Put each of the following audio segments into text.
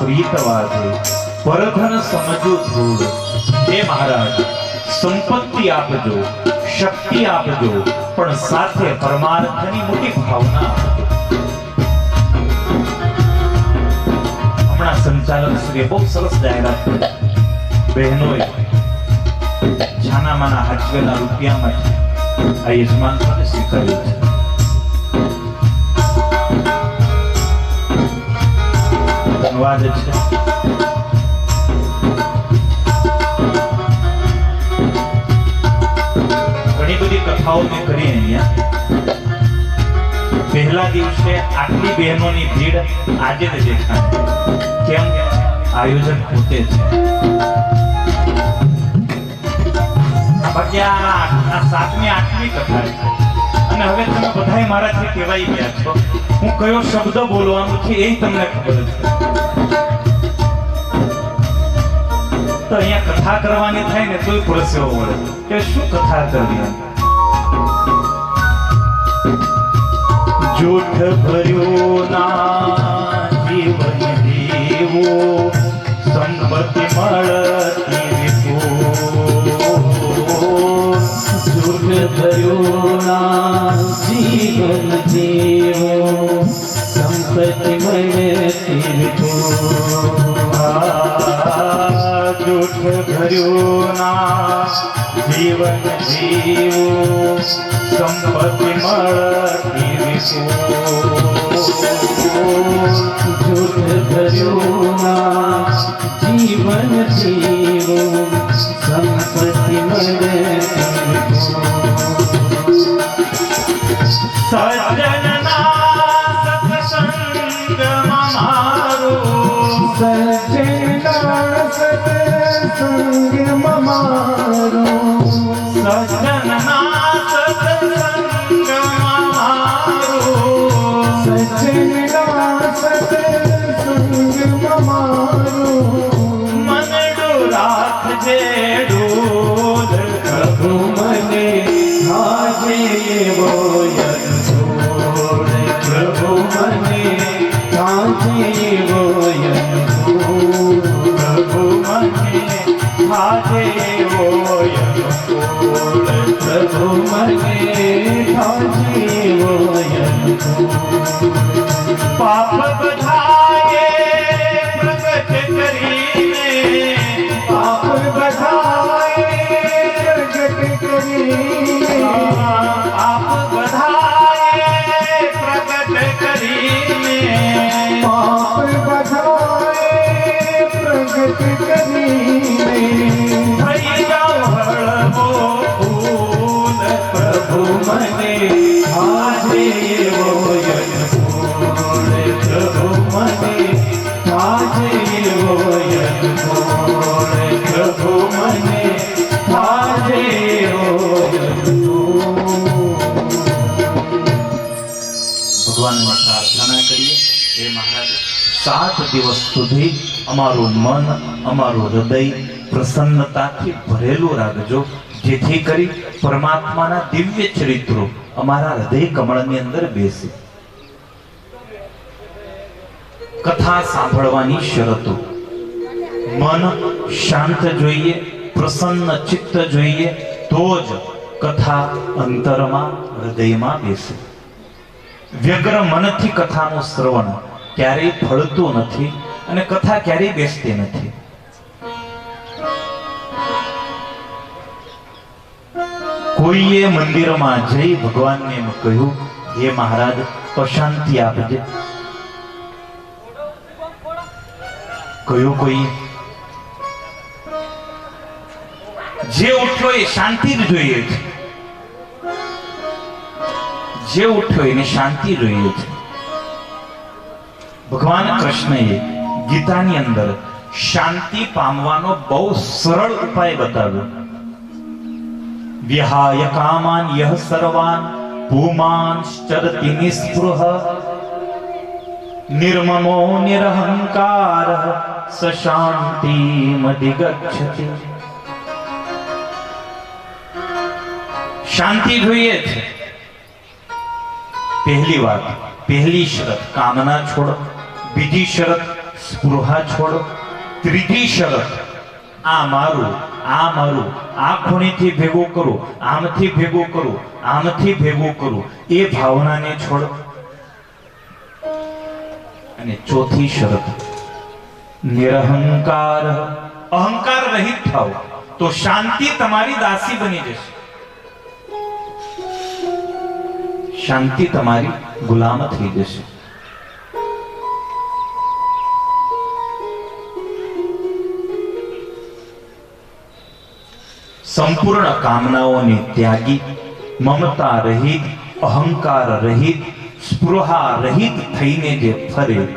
પરમાર્થમાં વાજે પરધન સમજો ધૂળ. હે મહારાજ, સંપત્તિ આપજો, શક્તિ આપજો, પણ સાથે પરમાર્થની મોટી ભાવના હમણાં સંચાલક શ્રી બહુ સરસ જાહેરાત બહેનોએ, છાનામાના હાચવેલા રૂપિયામાં આ યજમાન સાથે સ્વીકાર્યું છે? ધન્યવાદ છે. ઘણી બધી કથાઓ મેં કરી અહીંયા પહેલા દિવસે આટલી બહેનોની ભીડ આજે જ દેખાય. કેમ? આયોજન પોતે છે. સાતમી, આઠમી કથા અને હવે તમે બધાય મારાથી કહેવાઈ ગયા છો. હું કયો શબ્દ બોલવાનો છે એ તમને ખબર છે. તો અહીંયા કથા કરવાની થાય ને તોય પરસેવો વળે કે શું કથા કરવી? જૂઠ ભર્યો ના જીવન દેવો સંપત્તિ મળતી જૂઠ ભર્યો ના જીવન દેવો સંપત્તિ મળતી જૂઠ ભર્યું ના જીવન જીવો સંપત્તિ મળતી. જૂઠ ના જીવન જીવો સંપત્તિ મળતી વિપુલ. ભગવાનમાં પ્રાર્થના કરીએ. હે સાત દિવસ સુધી અમારું મન અમારું હૃદય પ્રસન્નતાથી ભરેલું રાખજો. જેથી કરી પરમાત્માના દિવ્ય ચરિત્રો અમારા હૃદય કમળની અંદર બેસે. કથા સાંભળવાની શરતો. મન શાંત જોઈએ, પ્રસન્ન ચિત્ત જોઈએ, તો જ કથા અંતરમાં હૃદયમાં બેસે. વ્યગ્ર મનથી કથાનું શ્રવણ ક્યારેય ફળતું નથી અને કથા ક્યારેય બેસતી નથી. કોઈએ મંદિરમાં જઈ ભગવાનને એમ કહ્યું, હે મહારાજ અશાંતિ આપજે. કહ્યું કોઈ, જે ઉઠ્યો એ શાંતિ જ જોઈએ છે. જે ઉઠ્યો એને શાંતિ જોઈએ છે. ભગવાન કૃષ્ણએ ગીતાની અંદર શાંતિ પામવાનો બહુ સરળ ઉપાય બતાવ્યો. વિહાય કામાન યહ સર્વાન ભૂમાન ચરતિ નિસ્પૃહ નિર્મમો નિરહંકાર સ શાંતિ મધિગચ્છતિ શાંતિ જોઈએ છે પહેલી વાત પહેલી શરત કામના છોડો બીજી શરત સ્પૃહા છોડો ત્રીજી શરત આ મારું આ મારું. આ ખૂણીથી ભેગું કરું, આમથી ભેગું કરું, આમથી ભેગું કરું. એ ભાવનાને છોડો. અને ચોથી શરત. નિરહંકાર. અહંકાર રહિત થાવ, તો શાંતિ તમારી દાસી બની જશે. શાંતિ તમારી ગુલામ થઈ જશે. સંપૂર્ણ કામનાઓને ત્યાગી, મમતા રહિત, અહંકાર રહિત, સ્પૃહા રહિત થઈને જે ફરે,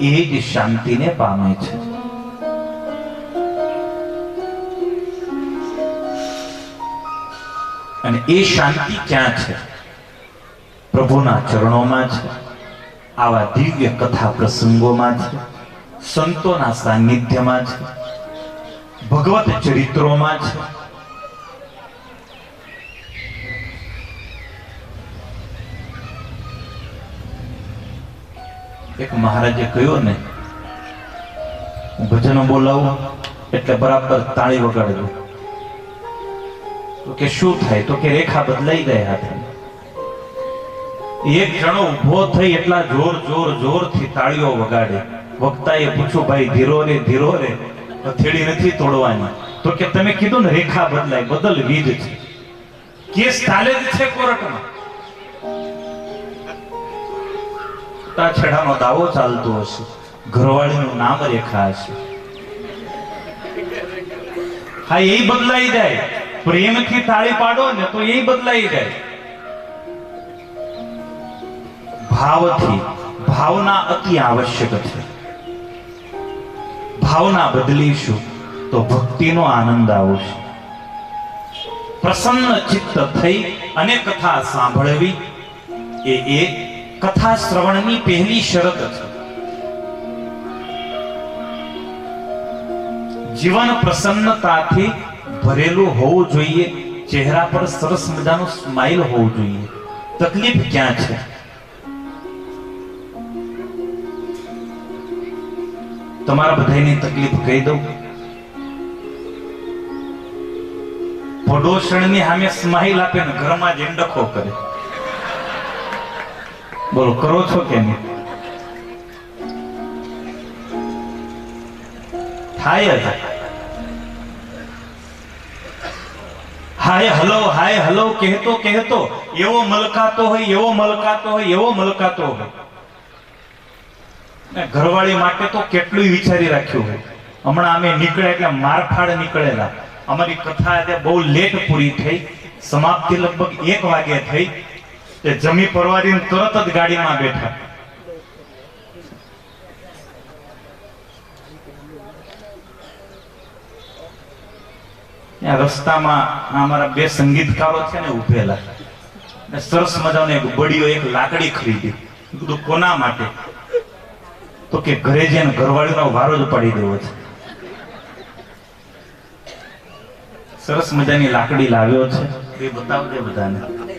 એ જ શાંતિને પામે છે. અને એ શાંતિ ક્યાં છે? પ્રભુના ચરણોમાં છે, આવા દિવ્ય કથા પ્રસંગોમાં છે, સંતોના સાનિધ્યમાં છે, ભગવત ચરિત્રોમાં છે એક મહારાજે કહ્યું ને હું ભજનો બોલાવું એટલે બરાબર તાળી વગાડજો. તો કે શું થાય? તો કે રેખા બદલાઈ જાય હાથે. એક જણો ઊભો થઈ એટલા જોર જોર જોરથી તાળીઓ વગાડે. વક્તાએ પૂછ્યું, ભાઈ, ધીરો રે ધીરો રે થેડી નથી તોડવાની. તો કે, તમે કીધું ને રેખા બદલાય બદલવી જ છે. કેસ જ છે કોર્ટમાં. તા દાવો ચાલતો હશે. ઘરવાળીનું નામ રેખા હશે. હા, એ બદલાઈ જાય. પ્રેમથી તાળી પાડો ને તો એ બદલાઈ જાય. ભાવથી, ભાવના અતિ આવશ્યક છે. ભાવના બદલીશું તો ભક્તિનો આનંદ આવશે. પ્રસન્ન ચિત્ત થઈ અને કથા સાંભળવી એ એ કથા શ્રવણની પહેલી શરત છે જીવન પ્રસન્નતાથી ભરેલું હોવું જોઈએ, ચહેરા પર સરસ મજાનું સ્માઇલ હોવું જોઈએ. તકલીફ ક્યાં છે? તમારા બધાની તકલીફ કહી દઉં. પડોશણની સામે સ્માઇલ આપે ને ઘરમાં જ ડખો કરે. બોલો, કરો છો કે થાય જ હાય, હલો હાય, હલો, કહેતો કહેતો. એવો મલકાતો હોય, એવો મલકાતો હોય, એવો મલકાતો હોય. ઘરવાળી માટે તો કેટલું વિચારી રાખ્યું હોય. હમણાં અમે નીકળ્યા એટલે મારફાડ નીકળેલા. અમારી કથા આજે બહુ લેટ પૂરી થઈ. સમાપ્તિ લગભગ એક વાગે થઈ. તે જમી પરવારી તરત જ ગાડીમાં બેઠા. રસ્તામાં અમારા બે સંગીતકારો છે ને ઉભેલા. સરસ મજાનો એક બડીઓ એક લાકડી ખરીદી. કીધું, કોના માટે? તો કે, ઘરે જઈને ઘરવાળીનો વારો જ પડી દેવો છે. સરસ મજાની લાકડી લાવ્યો છે. એ બતાવજે બધાને.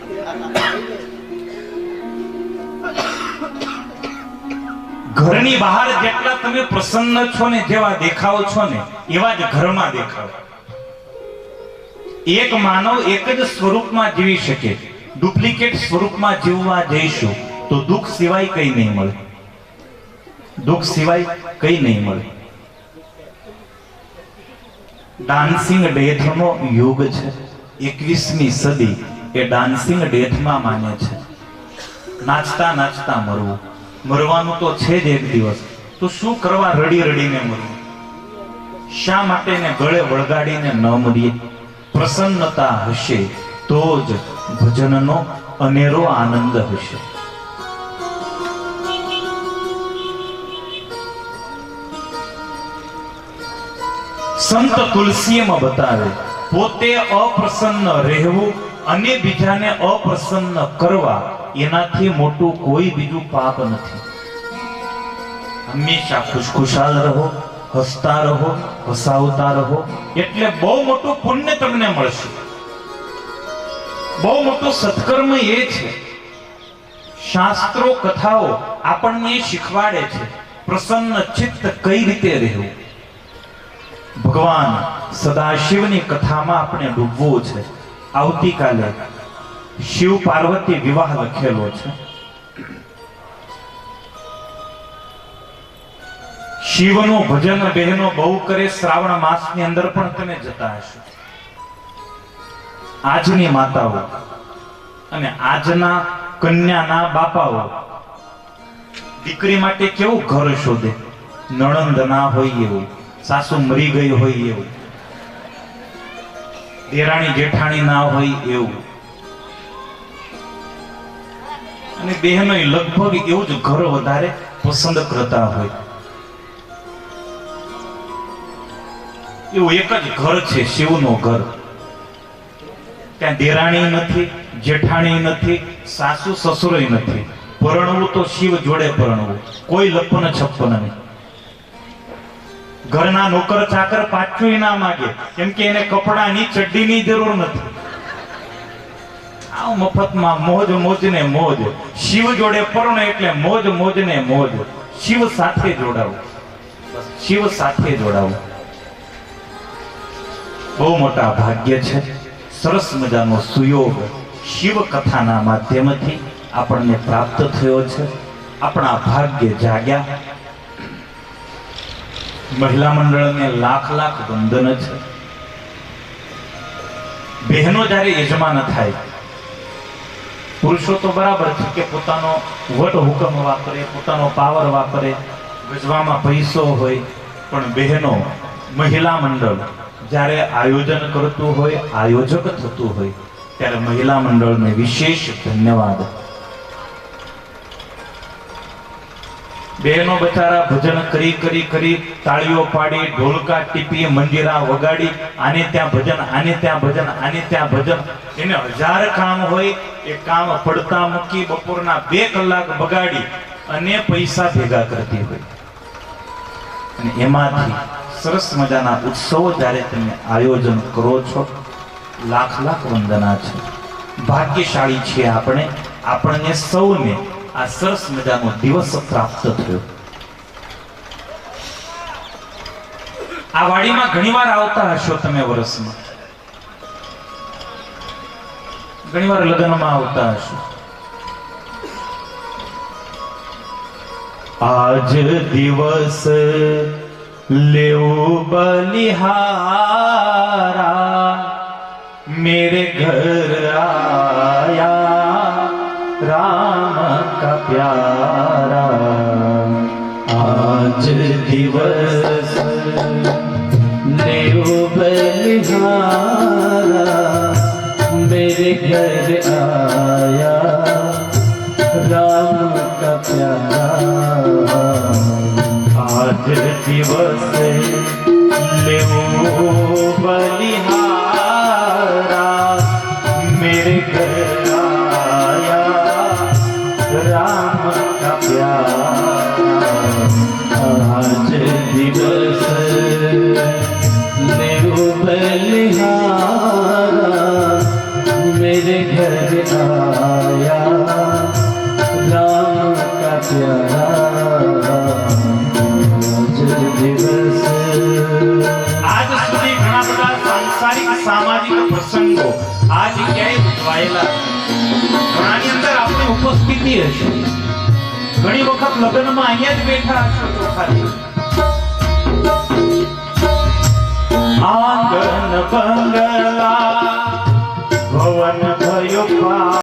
ઘરની બહાર જેટલા તમે પ્રસન્ન છો ને જેવા દેખાવ છો ને, એવા જ ઘરમાં દેખાવ. એક માનવ એક જ સ્વરૂપમાં જીવી શકે. ડુપ્લિકેટ સ્વરૂપમાં જીવવા જઈશું, તો દુઃખ સિવાય કઈ નહીં મળે. દુઃખ સિવાય કઈ નહીં મળે. ડાન્સિંગ ડેથનો યુગ છે. એકવીસમી સદી એ ડાન્સિંગ ડેથમાં માને છે. નાચતા નાચતા મરવું. મરવાનું તો છે જ એક દિવસ. તો શું કરવા રડી રડીને મરવું શા માટે ને ગળે વળગાડીને ન મરીએ? પ્રસન્નતા હશે તો જ ભજનનો અનેરો આનંદ હશે. સંત તુલસીમાં બતાવે પોતે અપ્રસન્ન રહેવું અને બીજાને અપ્રસન્ન કરવા એનાથી મોટું કોઈ બીજું પાપ નથી. હંમેશા ખુશખુશાલ રહો, હસતા રહો, હસાવતા રહો, એટલે બહુ મોટું પુણ્ય તમને મળશે. બહુ મોટું સત્કર્મ એ છે. શાસ્ત્રો, કથાઓ આપણને શીખવાડે છે, પ્રસન્ન ચિત્ત કઈ રીતે રહેવું? ભગવાન સદાશિવની કથામાં આપણે ડૂબવું છે. આવતીકાલે શિવ પાર્વતી વિવાહ લખેલો છે. શિવનું ભજન બહેનો બહુ કરે, શ્રાવણ માસની અંદર પણ તમે જતા હશો. આજની માતાઓ અને આજના કન્યાના બાપાઓ દીકરી માટે કેવું ઘર શોધે? નણંદ ના હોય એવું, સાસુ મરી ગઈ હોય એવું. દેરાણી જેઠાણી ના હોય એવું. અને બહેનો લગભગ એવું જ ઘર વધારે પસંદ કરતા હોય. એવું એક જ ઘર છે, શિવનો ઘર. ત્યાં દેરાણી નથી, જેઠાણી નથી, સાસુ સસુરોય નથી. પરણવું તો શિવ જોડે પરણવું. કોઈ લપન છપ્પન નહીં. ઘરના નોકર ચાકર પાછું ના માગે. કેમ કે એને કપડાની ચડ્ડીની જરૂર નથી. આવ મફતમાં મોજ મોજને મોજ. શિવ જોડે પરણો એટલે મોજ મોજને મોજ. શિવ સાથે જોડાવું. શિવ સાથે જોડાવું. બહુ મોટા ભાગ્ય છે. સરસ મજાનો સુયોગ શિવ કથાના માધ્યમથી આપણને પ્રાપ્ત થયો છે. આપણા ભાગ્ય જાગ્યા. મહિલા મંડળને લાખ લાખ વંદન છે બહેનો જ્યારે યજમાન થાય, પુરુષો તો બરાબર છે કે પોતાનો વટ હુકમ વાપરે, પોતાનો પાવર વાપરે, ગજવામાં પૈસો હોય, પણ બહેનો મહિલા મંડળ જ્યારે આયોજન કરતું હોય, આયોજક થતું હોય, ત્યારે મહિલા મંડળને વિશેષ ધન્યવાદ. બહેનો બચારા ભજન કરી કરી કરી તાળીઓ પાડી, ઢોલકા ટીપી, મંજીરા વગાડી, આને ત્યાં ભજન, આને ત્યાં ભજન, આને ત્યાં ભજન. એને હજાર કામ હોય, એ કામ પડતા મૂકી બપોરના બે કલાક બગાડી અને પૈસા ભેગા કરતી હોય. અને એમાંથી સરસ મજાના ઉત્સવો જ્યારે તમે આયોજન કરો છો, લાખ લાખ વંદના છે. ભાગ્યશાળી છીએ આપણે. આપણને સૌને આ સરસ મજાનો દિવસ પ્રાપ્ત થયો આ વાડીમાં ઘણીવાર આવતા હશો તમે વર્ષમાં ઘણીવાર લગ્નમાં આવતા હશો આજ દિવસ લેવું બલિહારા मेरे घर आया राम का प्यारा आज दिवस लेओ बलिहारा मेरे घर आया राम का प्यारा आज दिवस હશે ઘણી વખત લગ્નમાં અહીંયા જ બેઠા હશો ચોખાથી આંગન બંગલા ભવન થયો